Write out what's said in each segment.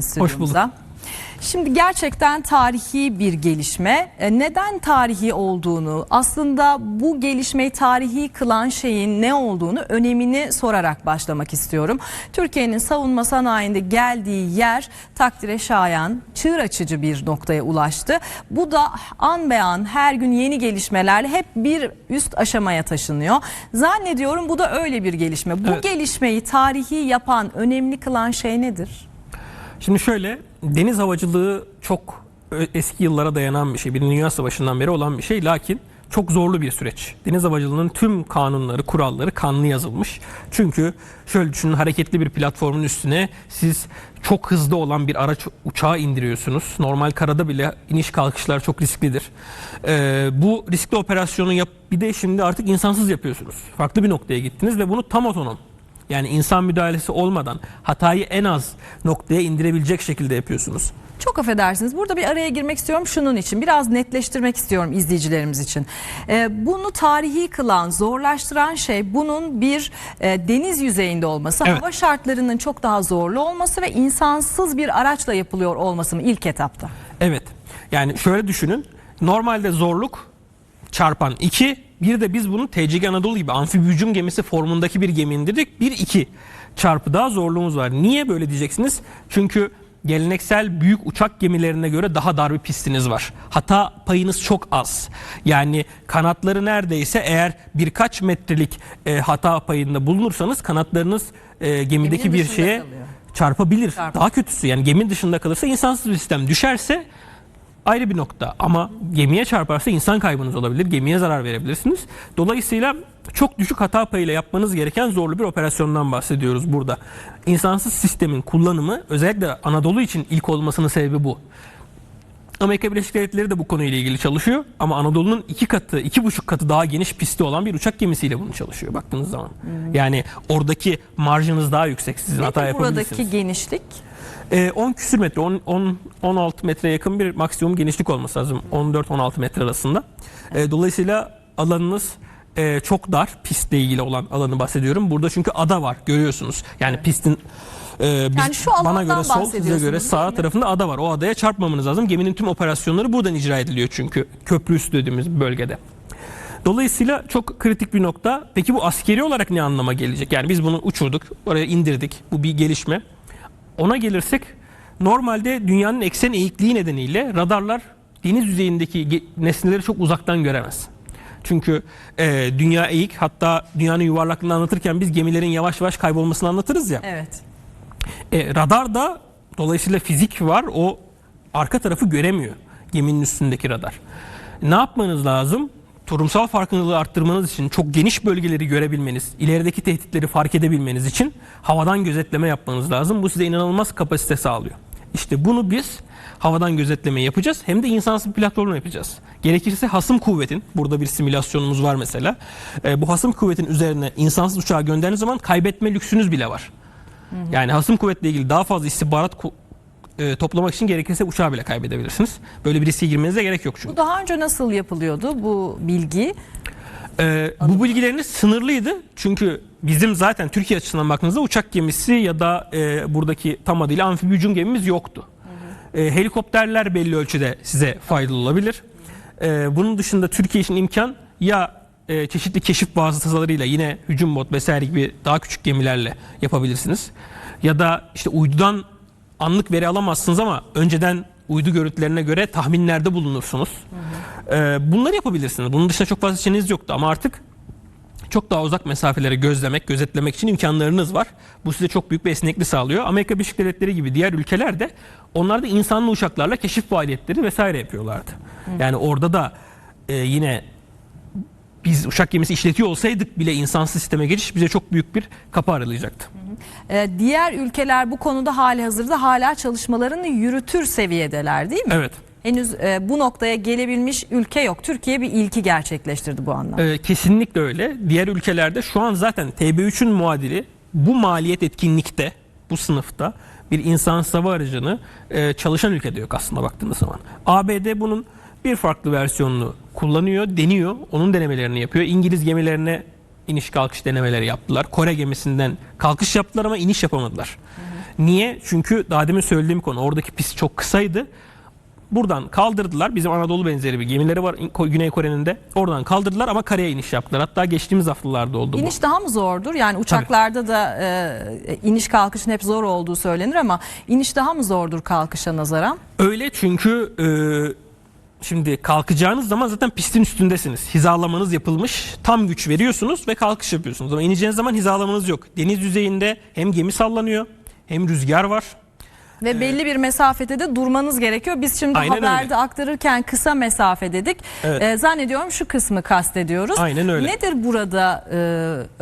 stüdyomuza. Şimdi gerçekten tarihi bir gelişme. E, Neden tarihi olduğunu, aslında bu gelişmeyi tarihi kılan şeyin ne olduğunu, önemini sorarak başlamak istiyorum. Türkiye'nin savunma sanayinde geldiği yer takdire şayan, çığır açıcı bir noktaya ulaştı. Bu da an be an her gün yeni gelişmelerle hep bir üst aşamaya taşınıyor. Zannediyorum bu da öyle bir gelişme. Bu Evet. gelişmeyi tarihi yapan, önemli kılan şey nedir? Şimdi şöyle deniz havacılığı çok ö- eski yıllara dayanan bir şey. Birinci Dünya Savaşı'ndan beri olan bir şey. Lakin çok zorlu bir süreç. Deniz havacılığının tüm kanunları, kuralları kanlı yazılmış. Çünkü şöyle düşünün hareketli bir platformun üstüne siz çok hızlı olan bir araç uçağı indiriyorsunuz. Normal karada bile iniş kalkışlar çok risklidir. Ee, bu riskli operasyonu yap bir de şimdi artık insansız yapıyorsunuz. Farklı bir noktaya gittiniz ve bunu tam otonom yani insan müdahalesi olmadan hatayı en az noktaya indirebilecek şekilde yapıyorsunuz. Çok affedersiniz. Burada bir araya girmek istiyorum şunun için. Biraz netleştirmek istiyorum izleyicilerimiz için. Ee, bunu tarihi kılan, zorlaştıran şey bunun bir e, deniz yüzeyinde olması, Evet. hava şartlarının çok daha zorlu olması ve insansız bir araçla yapılıyor olması mı ilk etapta? Evet. Yani şöyle düşünün. Normalde zorluk çarpan 2. Bir de biz bunu TCG Anadolu gibi amfibi hücum gemisi formundaki bir gemi indirdik. 1 2 çarpı daha zorluğumuz var. Niye böyle diyeceksiniz? Çünkü geleneksel büyük uçak gemilerine göre daha dar bir pistiniz var. Hata payınız çok az. Yani kanatları neredeyse eğer birkaç metrelik e, hata payında bulunursanız kanatlarınız e, gemideki Geminin bir şeye kalıyor. çarpabilir. Çarpar. Daha kötüsü yani gemi dışında kalırsa insansız bir sistem düşerse ayrı bir nokta. Ama gemiye çarparsa insan kaybınız olabilir. Gemiye zarar verebilirsiniz. Dolayısıyla çok düşük hata payıyla yapmanız gereken zorlu bir operasyondan bahsediyoruz burada. İnsansız sistemin kullanımı özellikle Anadolu için ilk olmasının sebebi bu. Amerika Birleşik Devletleri de bu konuyla ilgili çalışıyor. Ama Anadolu'nun iki katı, iki buçuk katı daha geniş pisti olan bir uçak gemisiyle bunu çalışıyor baktığınız zaman. Yani oradaki marjınız daha yüksek. Sizin hata Nedir yapabilirsiniz. buradaki genişlik? Ee, 10 küsür metre, 10, 10, 16 metreye yakın bir maksimum genişlik olması lazım. 14-16 metre arasında. Ee, dolayısıyla alanınız e, çok dar. Pistle ilgili olan alanı bahsediyorum. Burada çünkü ada var görüyorsunuz. Yani pistin e, biz- Yani şu bana göre sol, size göre sağ tarafında ada var. O adaya çarpmamanız lazım. Geminin tüm operasyonları buradan icra ediliyor çünkü. Köprü üstü dediğimiz bölgede. Dolayısıyla çok kritik bir nokta. Peki bu askeri olarak ne anlama gelecek? Yani biz bunu uçurduk, oraya indirdik. Bu bir gelişme. Ona gelirsek normalde dünyanın eksen eğikliği nedeniyle radarlar deniz yüzeyindeki nesneleri çok uzaktan göremez. Çünkü e, dünya eğik hatta dünyanın yuvarlaklığını anlatırken biz gemilerin yavaş yavaş kaybolmasını anlatırız ya. Evet. E, radar da dolayısıyla fizik var o arka tarafı göremiyor geminin üstündeki radar. Ne yapmanız lazım? Turumsal farkındalığı arttırmanız için çok geniş bölgeleri görebilmeniz, ilerideki tehditleri fark edebilmeniz için havadan gözetleme yapmanız lazım. Bu size inanılmaz kapasite sağlıyor. İşte bunu biz havadan gözetleme yapacağız hem de insansız bir platformla yapacağız. Gerekirse hasım kuvvetin, burada bir simülasyonumuz var mesela. E, bu hasım kuvvetin üzerine insansız uçağı gönderdiğiniz zaman kaybetme lüksünüz bile var. Yani hasım kuvvetle ilgili daha fazla istihbarat e, toplamak için gerekirse uçağı bile kaybedebilirsiniz. Böyle bir riske girmenize gerek yok çünkü. Bu daha önce nasıl yapılıyordu bu bilgi? Ee, bu bilgileriniz sınırlıydı. Çünkü bizim zaten Türkiye açısından baktığınızda uçak gemisi ya da e, buradaki tam adıyla amfibi hücum gemimiz yoktu. E, helikopterler belli ölçüde size faydalı olabilir. E, bunun dışında Türkiye için imkan ya e, çeşitli keşif vasıtalarıyla yine hücum bot vesaire gibi daha küçük gemilerle yapabilirsiniz. Ya da işte uydudan anlık veri alamazsınız ama önceden uydu görüntülerine göre tahminlerde bulunursunuz. E, bunları yapabilirsiniz. Bunun dışında çok fazla seçeneğiniz yoktu ama artık çok daha uzak mesafeleri gözlemek, gözetlemek için imkanlarınız var. Bu size çok büyük bir esneklik sağlıyor. Amerika Birleşik Devletleri gibi diğer ülkeler de onlar da insanlı uçaklarla keşif faaliyetleri vesaire yapıyorlardı. Yani orada da e, yine biz uçak gemisi işletiyor olsaydık bile insansız sisteme geçiş bize çok büyük bir kapı aralayacaktı. Ee, diğer ülkeler bu konuda hali hazırda hala çalışmalarını yürütür seviyedeler değil mi? Evet. Henüz e, bu noktaya gelebilmiş ülke yok. Türkiye bir ilki gerçekleştirdi bu anlamda. Ee, kesinlikle öyle. Diğer ülkelerde şu an zaten TB3'ün muadili bu maliyet etkinlikte, bu sınıfta bir insan hava aracını e, çalışan ülkede yok aslında baktığınız zaman. ABD bunun bir farklı versiyonunu kullanıyor, deniyor. Onun denemelerini yapıyor. İngiliz gemilerine iniş kalkış denemeleri yaptılar. Kore gemisinden kalkış yaptılar ama iniş yapamadılar. Niye? Çünkü daha demin söylediğim konu oradaki pist çok kısaydı. Buradan kaldırdılar. Bizim Anadolu benzeri bir gemileri var Güney Kore'nin de. Oradan kaldırdılar ama karaya iniş yaptılar. Hatta geçtiğimiz haftalarda oldu bu. İniş daha mı zordur? Yani uçaklarda da e, iniş kalkışın hep zor olduğu söylenir ama iniş daha mı zordur kalkışa nazaran? Öyle çünkü e, şimdi kalkacağınız zaman zaten pistin üstündesiniz. Hizalamanız yapılmış. Tam güç veriyorsunuz ve kalkış yapıyorsunuz. Ama ineceğiniz zaman hizalamanız yok. Deniz yüzeyinde hem gemi sallanıyor hem rüzgar var. Ve belli bir mesafede de durmanız gerekiyor. Biz şimdi Aynen haberde öyle. aktarırken kısa mesafe dedik. Evet. Ee, zannediyorum şu kısmı kastediyoruz. Aynen öyle. Nedir burada e,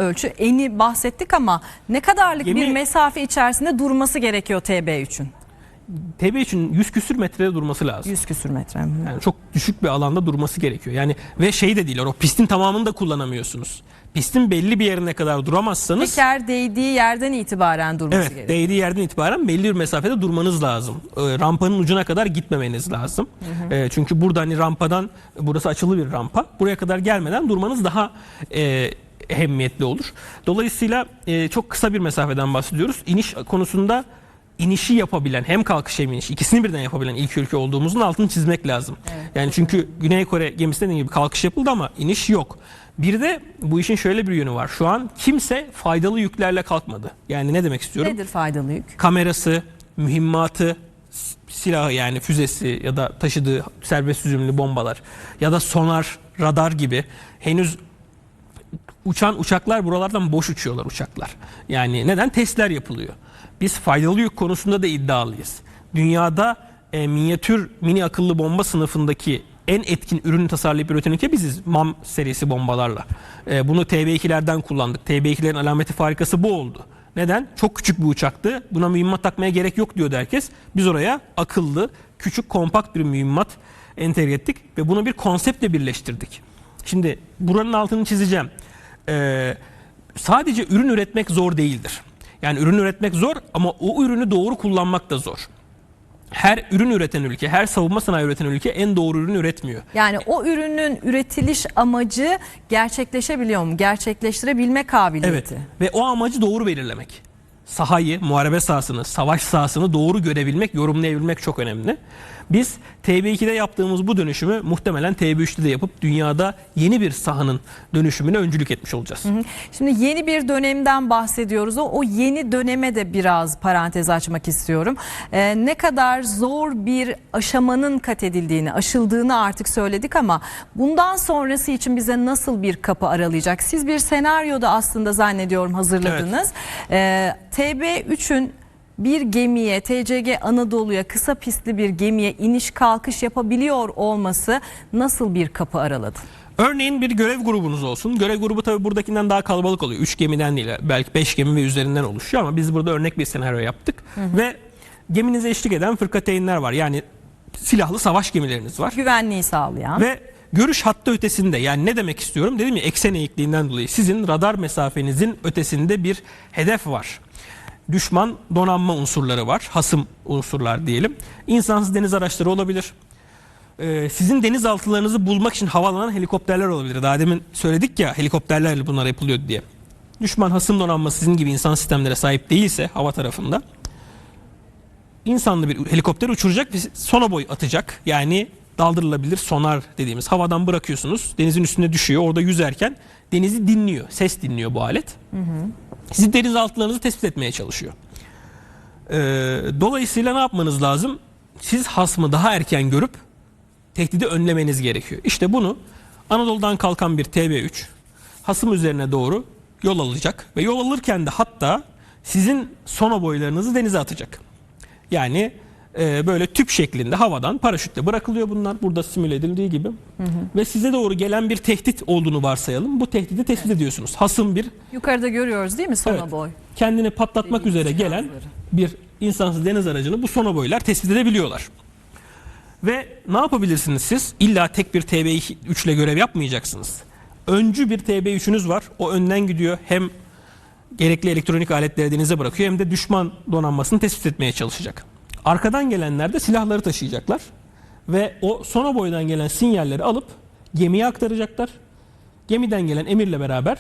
ölçü? Eni bahsettik ama ne kadarlık Gemi- bir mesafe içerisinde durması gerekiyor TB3'ün? TB için 100 küsür metrede durması lazım. 100 küsür metre. Hı. Yani çok düşük bir alanda durması gerekiyor. Yani ve şey de değil o pistin tamamını da kullanamıyorsunuz. Pistin belli bir yerine kadar duramazsanız Teker değdiği yerden itibaren durması Evet, gerekiyor. değdiği yerden itibaren belli bir mesafede durmanız lazım. Ee, rampanın ucuna kadar gitmemeniz lazım. Ee, çünkü burada hani rampadan, burası açılı bir rampa. Buraya kadar gelmeden durmanız daha e, ehemmiyetli olur. Dolayısıyla e, çok kısa bir mesafeden bahsediyoruz. İniş konusunda inişi yapabilen hem kalkış hem iniş ikisini birden yapabilen ilk ülke olduğumuzun altını çizmek lazım. Yani çünkü Güney Kore gemisinde dediğim gibi kalkış yapıldı ama iniş yok. Bir de bu işin şöyle bir yönü var. Şu an kimse faydalı yüklerle kalkmadı. Yani ne demek istiyorum? Nedir faydalı yük? kamerası, mühimmatı, silahı yani füzesi ya da taşıdığı serbest hücumlu bombalar ya da sonar, radar gibi henüz uçan uçaklar buralardan boş uçuyorlar uçaklar. Yani neden? Testler yapılıyor. Biz faydalı yük konusunda da iddialıyız. Dünyada e, minyatür mini akıllı bomba sınıfındaki en etkin ürünü tasarlayıp üreten ülke biziz. MAM serisi bombalarla. E, bunu TB2'lerden kullandık. TB2'lerin alameti farikası bu oldu. Neden? Çok küçük bir uçaktı. Buna mühimmat takmaya gerek yok diyordu herkes. Biz oraya akıllı, küçük, kompakt bir mühimmat entegre ettik ve bunu bir konseptle birleştirdik. Şimdi buranın altını çizeceğim. Ee, sadece ürün üretmek zor değildir. Yani ürün üretmek zor ama o ürünü doğru kullanmak da zor. Her ürün üreten ülke, her savunma sanayi üreten ülke en doğru ürünü üretmiyor. Yani o ürünün üretiliş amacı gerçekleşebiliyor mu? Gerçekleştirebilme kabiliyeti. Evet. Ve o amacı doğru belirlemek. Sahayı, muharebe sahasını, savaş sahasını doğru görebilmek, yorumlayabilmek çok önemli. Biz TB2'de yaptığımız bu dönüşümü muhtemelen TB3'te de yapıp dünyada yeni bir sahanın dönüşümüne öncülük etmiş olacağız. Şimdi yeni bir dönemden bahsediyoruz. O, o yeni döneme de biraz parantez açmak istiyorum. Ee, ne kadar zor bir aşamanın kat edildiğini, aşıldığını artık söyledik ama bundan sonrası için bize nasıl bir kapı aralayacak? Siz bir senaryoda aslında zannediyorum hazırladınız. Ee, TB3'ün bir gemiye, TCG Anadolu'ya kısa pistli bir gemiye iniş kalkış yapabiliyor olması nasıl bir kapı araladı? Örneğin bir görev grubunuz olsun. Görev grubu tabii buradakinden daha kalabalık oluyor. 3 gemiden değil belki 5 gemi ve üzerinden oluşuyor ama biz burada örnek bir senaryo yaptık. Ve geminize eşlik eden fırkateynler var. Yani silahlı savaş gemileriniz var. Güvenliği sağlayan. Ve görüş hattı ötesinde yani ne demek istiyorum? Dedim ya eksen eğikliğinden dolayı sizin radar mesafenizin ötesinde bir hedef var. Düşman donanma unsurları var. Hasım unsurlar diyelim. İnsansız deniz araçları olabilir. Ee, sizin denizaltılarınızı bulmak için havalanan helikopterler olabilir. Daha demin söyledik ya helikopterlerle bunlar yapılıyor diye. Düşman hasım donanması sizin gibi insan sistemlere sahip değilse hava tarafında insanlı bir helikopter uçuracak ve sonoboy atacak. Yani daldırılabilir sonar dediğimiz havadan bırakıyorsunuz. Denizin üstüne düşüyor. Orada yüzerken denizi dinliyor. Ses dinliyor bu alet. Sizi denizaltılarınızı tespit etmeye çalışıyor. Ee, dolayısıyla ne yapmanız lazım? Siz hasmı daha erken görüp tehdidi önlemeniz gerekiyor. İşte bunu Anadolu'dan kalkan bir TB3 hasım üzerine doğru yol alacak ve yol alırken de hatta sizin sonoboylarınızı denize atacak. Yani e, böyle tüp şeklinde havadan paraşütle bırakılıyor bunlar burada simüle edildiği gibi. Ve size doğru gelen bir tehdit olduğunu varsayalım. Bu tehdidi tespit ediyorsunuz. Hasım bir Yukarıda görüyoruz değil mi sona Evet. boy? kendini patlatmak üzere gelen cihazları. bir insansız deniz aracını bu sonoboylar tespit edebiliyorlar. Ve ne yapabilirsiniz siz? İlla tek bir TB3 ile görev yapmayacaksınız. Öncü bir TB3'ünüz var. O önden gidiyor. Hem gerekli elektronik aletleri denize bırakıyor hem de düşman donanmasını tespit etmeye çalışacak. Arkadan gelenler de silahları taşıyacaklar. Ve o sonoboydan gelen sinyalleri alıp gemiye aktaracaklar. Gemiden gelen emirle beraber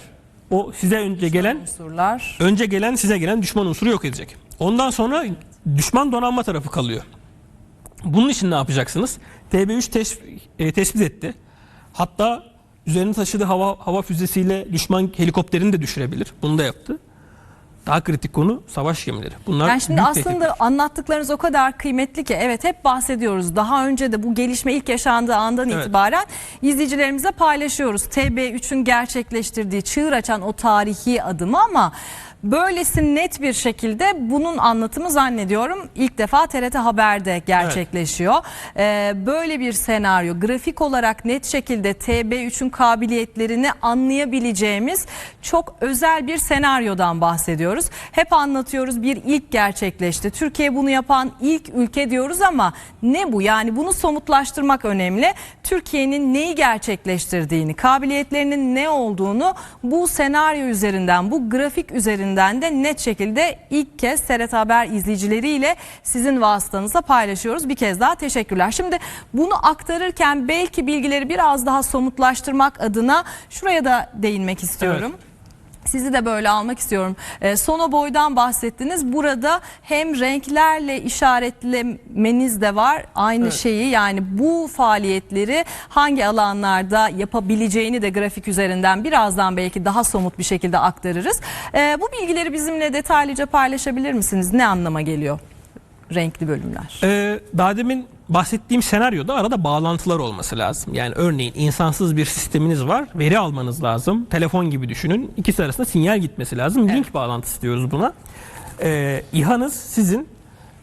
o size önce gelen Unsurlar. önce gelen size gelen düşman unsuru yok edecek. Ondan sonra düşman donanma tarafı kalıyor. Bunun için ne yapacaksınız? TB3 tes- e, tespit etti. Hatta üzerine taşıdığı hava hava füzesiyle düşman helikopterini de düşürebilir. Bunu da yaptı. Daha kritik konu savaş gemileri. Bunlar Yani şimdi aslında tehditler. anlattıklarınız o kadar kıymetli ki evet hep bahsediyoruz. Daha önce de bu gelişme ilk yaşandığı andan Evet. itibaren izleyicilerimize paylaşıyoruz. TB3'ün gerçekleştirdiği çığır açan o tarihi adımı ama böylesi net bir şekilde bunun anlatımı zannediyorum ilk defa TRT Haber'de gerçekleşiyor. Ee, böyle bir senaryo grafik olarak net şekilde TB3'ün kabiliyetlerini anlayabileceğimiz çok özel bir senaryodan bahsediyoruz. Hep anlatıyoruz bir ilk gerçekleşti. Türkiye bunu yapan ilk ülke diyoruz ama ne bu? Yani bunu somutlaştırmak önemli. Türkiye'nin neyi gerçekleştirdiğini, kabiliyetlerinin ne olduğunu bu senaryo üzerinden, bu grafik üzerinden de net şekilde ilk kez TRT Haber izleyicileriyle sizin vasıtanızla paylaşıyoruz. Bir kez daha teşekkürler. Şimdi bunu aktarırken belki bilgileri biraz daha somutlaştırmak adına şuraya da değinmek istiyorum. Sizi de böyle almak istiyorum. Ee, Sonoboy'dan bahsettiniz. Burada hem renklerle işaretlemeniz de var. Aynı Evet. şeyi yani bu faaliyetleri hangi alanlarda yapabileceğini de grafik üzerinden birazdan belki daha somut bir şekilde aktarırız. Ee, bu bilgileri bizimle detaylıca paylaşabilir misiniz? Ne anlama geliyor renkli bölümler? Ee, daha demin bahsettiğim senaryoda arada bağlantılar olması lazım. Yani örneğin insansız bir sisteminiz var. Veri almanız lazım. Telefon gibi düşünün. İkisi arasında sinyal gitmesi lazım. Link bağlantısı diyoruz buna. Ee, İHA'nız sizin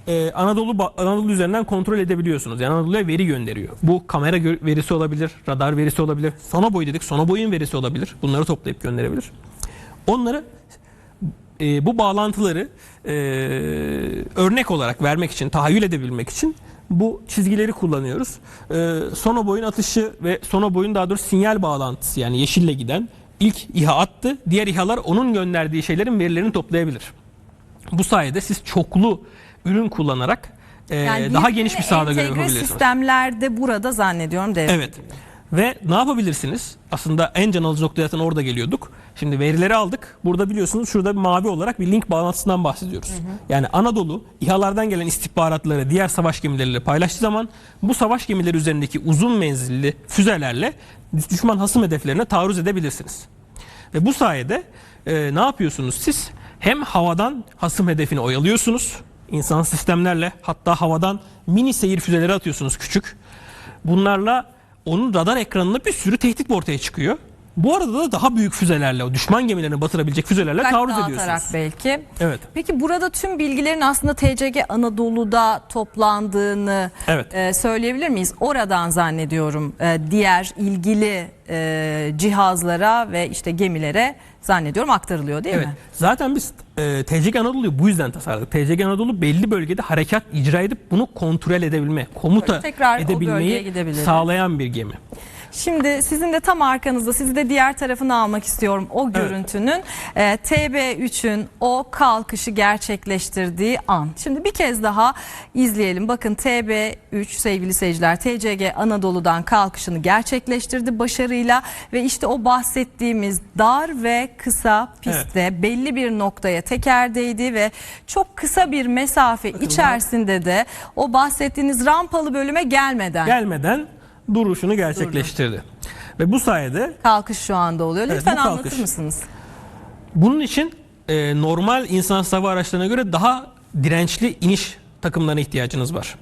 e, Anadolu Anadolu üzerinden kontrol edebiliyorsunuz. Yani Anadolu'ya veri gönderiyor. Bu kamera verisi olabilir, radar verisi olabilir. Sonoboy dedik. Sonoboy'un verisi olabilir. Bunları toplayıp gönderebilir. Onları e, bu bağlantıları e, örnek olarak vermek için, tahayyül edebilmek için bu çizgileri kullanıyoruz. E, sonoboyun atışı ve sonoboyun daha doğrusu sinyal bağlantısı yani yeşille giden ilk İHA attı. Diğer İHA'lar onun gönderdiği şeylerin verilerini toplayabilir. Bu sayede siz çoklu ürün kullanarak e, Yani daha geniş bir sahada görev yapabilirsiniz. sistemlerde burada zannediyorum devrede. Evet. Ve ne yapabilirsiniz? Aslında en can alıcı noktaya zaten orada geliyorduk. Şimdi verileri aldık. Burada biliyorsunuz şurada bir mavi olarak bir link bağlantısından bahsediyoruz. Yani Anadolu İHA'lardan gelen istihbaratları diğer savaş gemileriyle paylaştığı zaman bu savaş gemileri üzerindeki uzun menzilli füzelerle düşman hasım hedeflerine taarruz edebilirsiniz. Ve bu sayede e, ne yapıyorsunuz siz? Hem havadan hasım hedefini oyalıyorsunuz. insan sistemlerle hatta havadan mini seyir füzeleri atıyorsunuz küçük. Bunlarla onun radar ekranında bir sürü tehdit ortaya çıkıyor. Bu arada da daha büyük füzelerle, o düşman gemilerini batırabilecek füzelerle Dikkat taarruz ediyorsunuz. belki. Evet. Peki burada tüm bilgilerin aslında TCG Anadolu'da toplandığını Evet. e, söyleyebilir miyiz? Oradan zannediyorum e, diğer ilgili e, cihazlara ve işte gemilere zannediyorum aktarılıyor değil Evet. mi? Zaten biz e, TCG Anadolu'yu bu yüzden tasarladık. TCG Anadolu belli bölgede harekat icra edip bunu kontrol edebilme, komuta tekrar edebilmeyi sağlayan bir gemi. Şimdi sizin de tam arkanızda sizi de diğer tarafını almak istiyorum o görüntünün e, TB3'ün o kalkışı gerçekleştirdiği an. Şimdi bir kez daha izleyelim. Bakın TB3 sevgili seyirciler TCG Anadolu'dan kalkışını gerçekleştirdi başarıyla ve işte o bahsettiğimiz dar ve kısa pistte belli bir noktaya tekerdeydi ve çok kısa bir mesafe içerisinde de o bahsettiğiniz rampalı bölüme gelmeden Gelmeden duruşunu gerçekleştirdi. Ve bu sayede kalkış şu anda oluyor. Evet, Lütfen bu anlatır mısınız? Bunun için e, normal insan hava araçlarına göre daha dirençli iniş takımlarına ihtiyacınız var.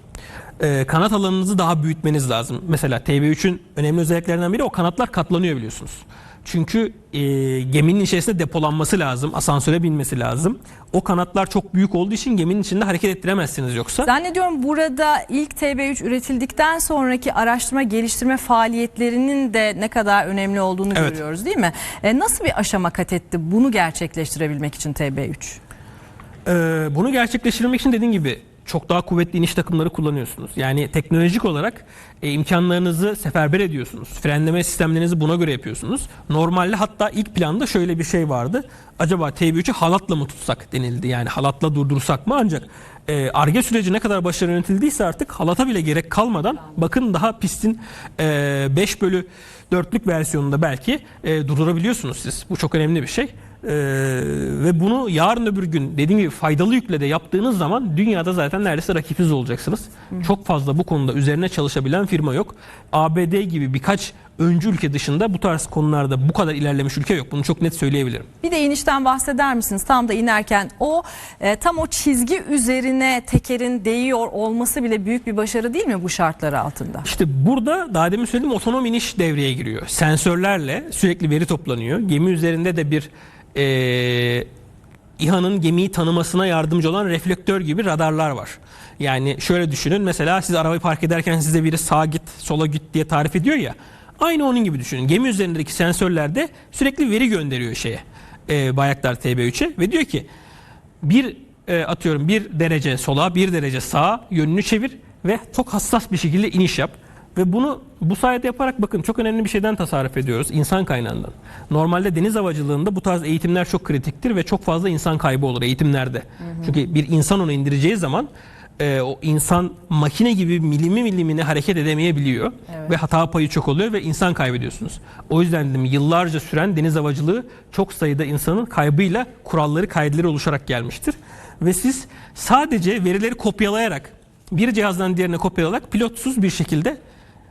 E, kanat alanınızı daha büyütmeniz lazım. Mesela TB3'ün önemli özelliklerinden biri o kanatlar katlanıyor biliyorsunuz. Çünkü e, geminin içerisinde depolanması lazım, asansöre binmesi lazım. O kanatlar çok büyük olduğu için geminin içinde hareket ettiremezsiniz yoksa. Zannediyorum burada ilk TB3 üretildikten sonraki araştırma geliştirme faaliyetlerinin de ne kadar önemli olduğunu Evet. görüyoruz değil mi? E, nasıl bir aşama kat etti bunu gerçekleştirebilmek için TB3? Ee, bunu gerçekleştirmek için dediğim gibi çok daha kuvvetli iniş takımları kullanıyorsunuz. Yani teknolojik olarak e, imkanlarınızı seferber ediyorsunuz. Frenleme sistemlerinizi buna göre yapıyorsunuz. Normalde hatta ilk planda şöyle bir şey vardı. Acaba TB3'ü halatla mı tutsak denildi. Yani halatla durdursak mı ancak e, ARGE süreci ne kadar başarılı yönetildiyse artık halata bile gerek kalmadan bakın daha pistin e, 5 bölü 4'lük versiyonunda belki e, durdurabiliyorsunuz siz. Bu çok önemli bir şey. Ee, ve bunu yarın öbür gün dediğim gibi faydalı yükle de yaptığınız zaman dünyada zaten neredeyse rakipsiz olacaksınız. Çok fazla bu konuda üzerine çalışabilen firma yok. ABD gibi birkaç öncü ülke dışında bu tarz konularda bu kadar ilerlemiş ülke yok. Bunu çok net söyleyebilirim. Bir de inişten bahseder misiniz? Tam da inerken o e, tam o çizgi üzerine tekerin değiyor olması bile büyük bir başarı değil mi bu şartlar altında? İşte burada daha demin söylediğim otonom iniş devreye giriyor. Sensörlerle sürekli veri toplanıyor. Gemi üzerinde de bir eee İHA'nın gemiyi tanımasına yardımcı olan reflektör gibi radarlar var. Yani şöyle düşünün mesela siz arabayı park ederken size biri sağa git sola git diye tarif ediyor ya. Aynı onun gibi düşünün. Gemi üzerindeki sensörlerde sürekli veri gönderiyor şeye. eee Bayraktar TB3'e ve diyor ki bir e, atıyorum bir derece sola bir derece sağa yönünü çevir ve çok hassas bir şekilde iniş yap. Ve bunu bu sayede yaparak bakın çok önemli bir şeyden tasarruf ediyoruz insan kaynağından. Normalde deniz havacılığında bu tarz eğitimler çok kritiktir ve çok fazla insan kaybı olur eğitimlerde. Çünkü bir insan onu indireceği zaman e, o insan makine gibi milimi milimine hareket edemeyebiliyor Evet. ve hata payı çok oluyor ve insan kaybediyorsunuz. O yüzden dedim yıllarca süren deniz havacılığı çok sayıda insanın kaybıyla kuralları kaydeleri oluşarak gelmiştir. Ve siz sadece verileri kopyalayarak bir cihazdan diğerine kopyalayarak pilotsuz bir şekilde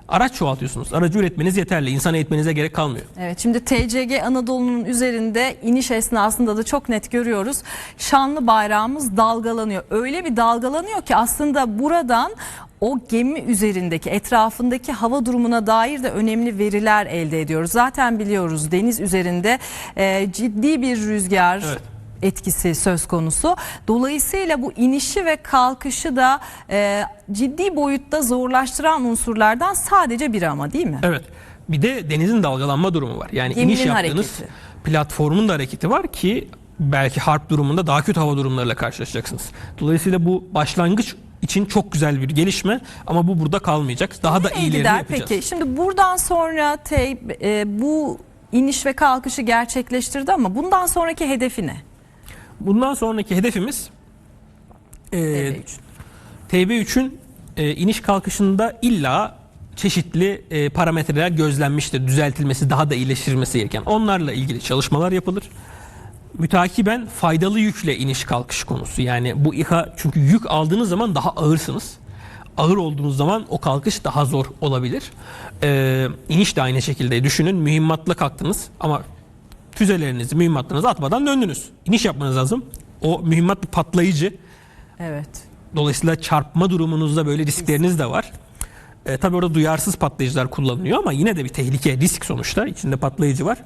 araç çoğaltıyorsunuz. Aracı üretmeniz yeterli. İnsan eğitmenize gerek kalmıyor. Evet şimdi TCG Anadolu'nun üzerinde iniş esnasında da çok net görüyoruz. Şanlı bayrağımız dalgalanıyor. Öyle bir dalgalanıyor ki aslında buradan o gemi üzerindeki etrafındaki hava durumuna dair de önemli veriler elde ediyoruz. Zaten biliyoruz deniz üzerinde e, ciddi bir rüzgar Evet. Etkisi söz konusu. Dolayısıyla bu inişi ve kalkışı da e, ciddi boyutta zorlaştıran unsurlardan sadece biri ama değil mi? Evet. Bir de denizin dalgalanma durumu var. Yani Geminin iniş yaptığınız hareketi. platformun da hareketi var ki belki harp durumunda daha kötü hava durumlarıyla karşılaşacaksınız. Dolayısıyla bu başlangıç için çok güzel bir gelişme ama bu burada kalmayacak. Daha da iyilerini gider yapacağız. peki? Şimdi buradan sonra te, e, bu iniş ve kalkışı gerçekleştirdi ama bundan sonraki hedefi ne? Bundan sonraki hedefimiz e, TB3. TB3'ün e, iniş kalkışında illa çeşitli e, parametreler gözlenmiştir. Düzeltilmesi, daha da iyileştirilmesi gereken. Onlarla ilgili çalışmalar yapılır. Mütakiben faydalı yükle iniş kalkış konusu. Yani bu İHA çünkü yük aldığınız zaman daha ağırsınız. Ağır olduğunuz zaman o kalkış daha zor olabilir. E, iniş de aynı şekilde düşünün. Mühimmatla kalktınız ama füzelerinizi, mühimmatlarınızı atmadan döndünüz. İniş yapmanız lazım. O mühimmat bir patlayıcı. Evet. Dolayısıyla çarpma durumunuzda böyle riskleriniz de var. E, tabii orada duyarsız patlayıcılar kullanılıyor ama yine de bir tehlike, risk sonuçta. İçinde patlayıcı var.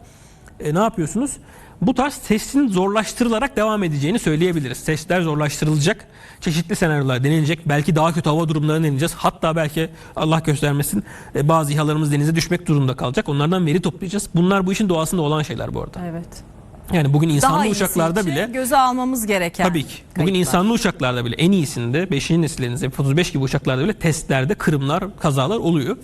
E, ne yapıyorsunuz? Bu tarz testin zorlaştırılarak devam edeceğini söyleyebiliriz. Testler zorlaştırılacak. Çeşitli senaryolar denilecek. Belki daha kötü hava durumlarını deneyeceğiz. Hatta belki Allah göstermesin e, bazı İHA'larımız denize düşmek durumunda kalacak. Onlardan veri toplayacağız. Bunlar bu işin doğasında olan şeyler bu arada. Evet. Yani bugün Daha insanlı iyisi uçaklarda bile göze almamız gereken. Tabii ki. Bugün kayıplar. insanlı uçaklarda bile en iyisinde 5. nesillerinde F-35 gibi uçaklarda bile testlerde kırımlar, kazalar oluyor.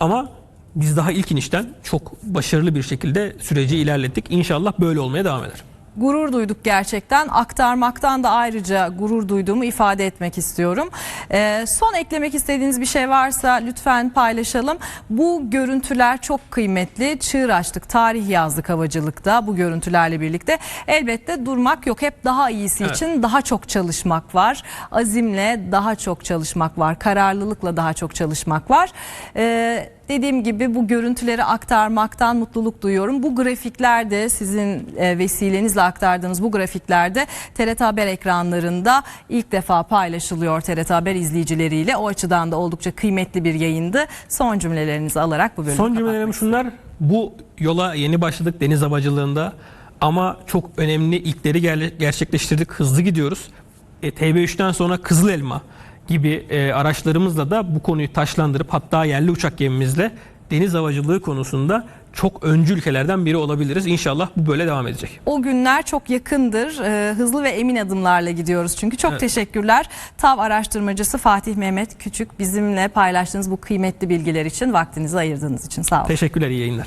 Ama biz daha ilk inişten çok başarılı bir şekilde süreci ilerlettik. İnşallah böyle olmaya devam eder. Gurur duyduk gerçekten. Aktarmaktan da ayrıca gurur duyduğumu ifade etmek istiyorum. Ee, son eklemek istediğiniz bir şey varsa lütfen paylaşalım. Bu görüntüler çok kıymetli. Çığır açtık, tarih yazdık havacılıkta bu görüntülerle birlikte. Elbette durmak yok. Hep daha iyisi Evet. için daha çok çalışmak var. Azimle daha çok çalışmak var. Kararlılıkla daha çok çalışmak var. Ee, Dediğim gibi bu görüntüleri aktarmaktan mutluluk duyuyorum. Bu grafikler de sizin e, vesilenizle aktardığınız bu grafikler de TRT Haber ekranlarında ilk defa paylaşılıyor TRT Haber izleyicileriyle. O açıdan da oldukça kıymetli bir yayındı. Son cümlelerinizi alarak bu bölümü Son cümlelerim şunlar. Bu yola yeni başladık deniz havacılığında ama çok önemli ilkleri gerçekleştirdik. Hızlı gidiyoruz. E, TB3'ten sonra Kızıl Elma gibi e, araçlarımızla da bu konuyu taşlandırıp hatta yerli uçak gemimizle deniz havacılığı konusunda çok öncü ülkelerden biri olabiliriz. İnşallah bu böyle devam edecek. O günler çok yakındır. Ee, hızlı ve emin adımlarla gidiyoruz çünkü. Çok Evet. teşekkürler. TAV araştırmacısı Fatih Mehmet Küçük bizimle paylaştığınız bu kıymetli bilgiler için vaktinizi ayırdığınız için sağ olun. Teşekkürler, iyi yayınlar.